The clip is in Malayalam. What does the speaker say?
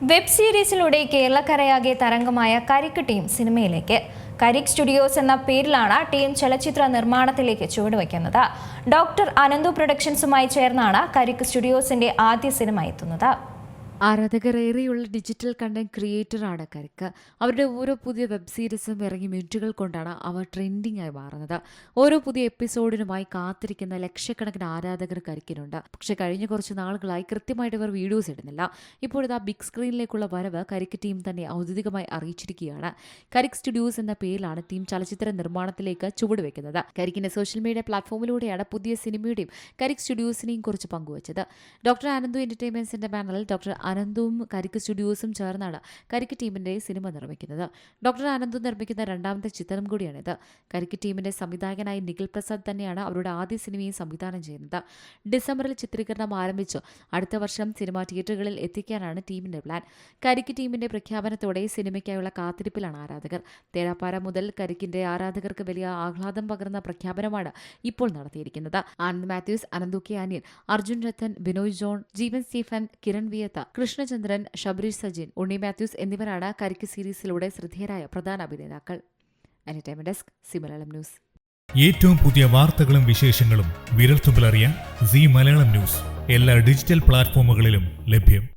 വെബ് സീരീസിലൂടെ കേരളക്കരയാകെ തരംഗമായ കരിക്ക് ടീം സിനിമയിലേക്ക്. കരിക് സ്റ്റുഡിയോസ് എന്ന പേരിലാണ് ടീം ചലച്ചിത്ര നിർമ്മാണത്തിലേക്ക് ചുവടുവയ്ക്കുന്നത്. ഡോക്ടർ അനന്തു പ്രൊഡക്ഷൻസുമായി ചേർന്നാണ് കരിക്ക് സ്റ്റുഡിയോസിന്റെ ആദ്യ സിനിമ എത്തുന്നത്. ആരാധകർ ഏറെയുള്ള ഡിജിറ്റൽ കണ്ടന്റ് ക്രിയേറ്ററാണ് കരിക്ക്. അവരുടെ ഓരോ പുതിയ വെബ് സീരീസും ഇറങ്ങി മിനിറ്റുകൾ കൊണ്ടാണ് അവ ട്രെൻഡിംഗ് ആയി മാറുന്നത്. ഓരോ പുതിയ എപ്പിസോഡിനുമായി കാത്തിരിക്കുന്ന ലക്ഷക്കണക്കിന് ആരാധകർ കരിക്കിനുണ്ട്. പക്ഷെ കഴിഞ്ഞ കുറച്ച് നാളുകളായി കൃത്യമായിട്ട് അവർ വീഡിയോസ് ഇടുന്നില്ല. ഇപ്പോഴിതാ ബിഗ് സ്ക്രീനിലേക്കുള്ള വരവ് കരിക്ക് ടീം തന്നെ ഔദ്യോഗികമായി അറിയിച്ചിരിക്കുകയാണ്. കരിക് സ്റ്റുഡിയോസ് എന്ന പേരിലാണ് ടീം ചലച്ചിത്ര നിർമ്മാണത്തിലേക്ക് ചുവടുവെക്കുന്നത് കരിക്കിന്റെ സോഷ്യൽ മീഡിയ പ്ലാറ്റ്ഫോമിലൂടെയാണ് പുതിയ സിനിമയുടെയും കരിക് സ്റ്റുഡിയോസിനെയും കുറിച്ച് പങ്കുവച്ചത്. ഡോക്ടർ ആനന്ദു എന്റർടൈൻമെന്റ്സിന്റെ ബാനറിൽ ഡോക്ടർ അനന്തുവും കരിക്ക് സ്റ്റുഡിയോസും ചേർന്നാണ് കരിക്ക് ടീമിന്റെ സിനിമ നിർമ്മിക്കുന്നത്. ഡോക്ടർ ആനന്ദു നിർമ്മിക്കുന്ന രണ്ടാമത്തെ ചിത്രം കൂടിയാണിത്. കരിക്ക് ടീമിന്റെ സംവിധായകനായ നിഖിൽ പ്രസാദ് തന്നെയാണ് അവരുടെ ആദ്യ സിനിമയും സംവിധാനം ചെയ്യുന്നത്. ഡിസംബറിൽ ചിത്രീകരണം ആരംഭിച്ചു. അടുത്ത വർഷം സിനിമ തിയേറ്ററുകളിൽ എത്തിക്കാനാണ് ടീമിന്റെ പ്ലാൻ. കരിക്ക് ടീമിന്റെ പ്രഖ്യാപനത്തോടെ സിനിമയ്ക്കായുള്ള കാത്തിരിപ്പിലാണ് ആരാധകർ. തേരാപ്പാര മുതൽ കരിക്കിന്റെ ആരാധകർക്ക് വലിയ ആഹ്ലാദം പകർന്ന പ്രഖ്യാപനമാണ് ഇപ്പോൾ നടത്തിയിരിക്കുന്നത്. ആനന്ദ് മാത്യൂസ് അനന്തു കെ അനിയൻ അർജുൻ രത്തൻ ബിനോയ് ജോൺ ജീവൻ സ്റ്റീഫൻ കിരൺ വിയത്ത കൃഷ്ണചന്ദ്രൻ ശബരീഷ് സജിൻ ഉണ്ണി മാത്യൂസ് എന്നിവരാണ് കരിക്ക് സീരീസിലൂടെ ശ്രദ്ധേയരായ പ്രധാന അഭിനേതാക്കൾ. Entertainment desk news. ഏറ്റവും പുതിയ വാർത്തകളും വിശേഷങ്ങളും വിരൽത്തുമ്പിലറിയാൻ സി മലയാളം ന്യൂസ്. എല്ലാ ഡിജിറ്റൽ പ്ലാറ്റ്ഫോമുകളിലും ലഭ്യം.